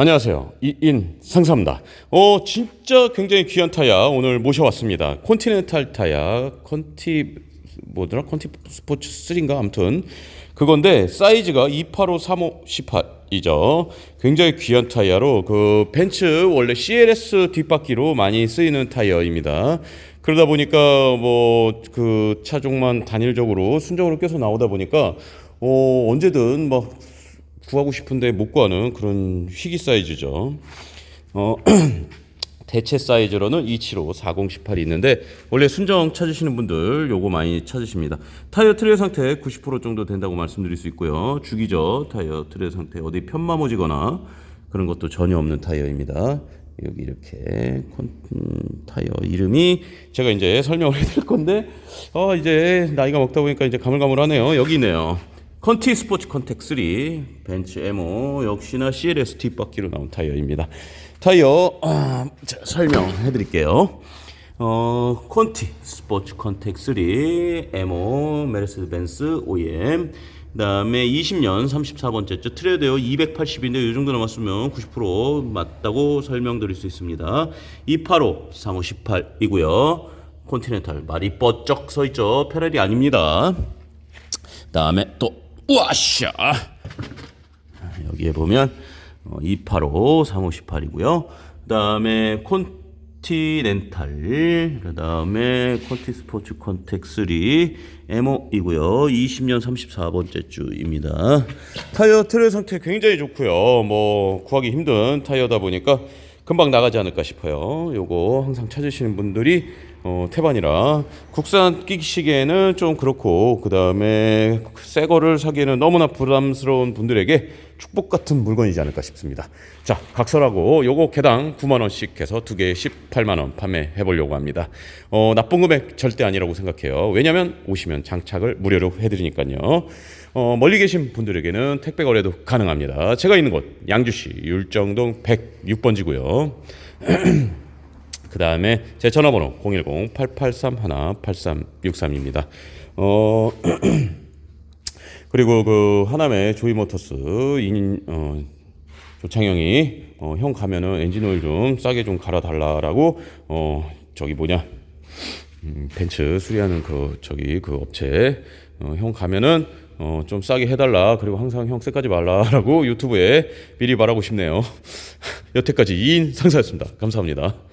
안녕하세요. 이인 상사입니다. 어, 진짜 굉장히 귀한 타야 오늘 모셔왔습니다. 콘티넨탈 타야, 컨티, 뭐더라? 컨티 스포츠 3인가? 아무튼. 그건데, 사이즈가 285, 35, 18이죠. 굉장히 귀한 타이어로, 그, 벤츠 원래 CLS 뒷바퀴로 많이 쓰이는 타이어입니다. 그러다 보니까, 뭐, 그 차종만 단일적으로, 순정으로 껴서 나오다 보니까, 어, 언제든 막, 구하고 싶은데 못 구하는 그런 희귀 사이즈죠. 어, 대체 사이즈로는 275, 4018이 있는데 원래 순정 찾으시는 분들 요거 많이 찾으십니다. 타이어 트레 상태 90% 정도 된다고 말씀드릴 수 있고요. 주기죠. 타이어 트레 상태 어디 편마모지거나 그런 것도 전혀 없는 타이어입니다. 여기 이렇게 타이어 이름이 제가 이제 설명을 해드릴 건데 어 이제 나이가 먹다 보니까 이제 가물가물하네요. 여기 있네요. 컨티 스포츠 컨택 3 벤츠 M5 역시나 CLS 뒷바퀴로 나온 타이어입니다. 타이어 아, 자, 설명해 드릴게요. 어, 컨티 스포츠 컨택 3 M5 메르세드 벤츠 OEM 그다음에 20년 34번째죠. 트레드요 280인데 이 정도 남았으면 90% 맞다고 설명드릴 수 있습니다. 285 3518이고요. 컨티넨탈 말이 뻗쩍 서 있죠. 페라리 아닙니다. 다음에 또우 와샤 여기에 보면 어, 285 3518이고요. 그다음에 콘티넨탈 그다음에 콘티 스포츠 컨택 3 M5이고요. 20년 34번째 주입니다. 타이어 트레 상태 굉장히 좋고요. 뭐 구하기 힘든 타이어다 보니까 금방 나가지 않을까 싶어요. 요거 항상 찾으시는 분들이 어, 태반이라 국산 끼시기에는 좀 그렇고 그 다음에 새 거를 사기에는 너무나 부담스러운 분들에게 축복 같은 물건이지 않을까 싶습니다. 자, 각설하고 요거 개당 9만 원씩 해서 두 개에 18만 원 판매해 보려고 합니다. 어, 나쁜 금액 절대 아니라고 생각해요. 왜냐면 오시면 장착을 무료로 해드리니까요. 어, 멀리 계신 분들에게는 택배 거래도 가능합니다. 제가 있는 곳 양주시 율정동 106번지고요. 그 다음에 제 전화번호 010-8831-8363입니다. 어, 그리고 그 하남의 조이모터스 인, 어, 조창영이 어, 형 가면은 엔진오일 좀 싸게 좀 갈아달라라고 어, 저기 뭐냐 음, 벤츠 수리하는 그 저기 그 업체 어, 형 가면은 어, 좀 싸게 해달라 그리고 항상 형 쎄까지 말라라고 유튜브에 미리 말하고 싶네요. 여태까지 이인 상사였습니다. 감사합니다.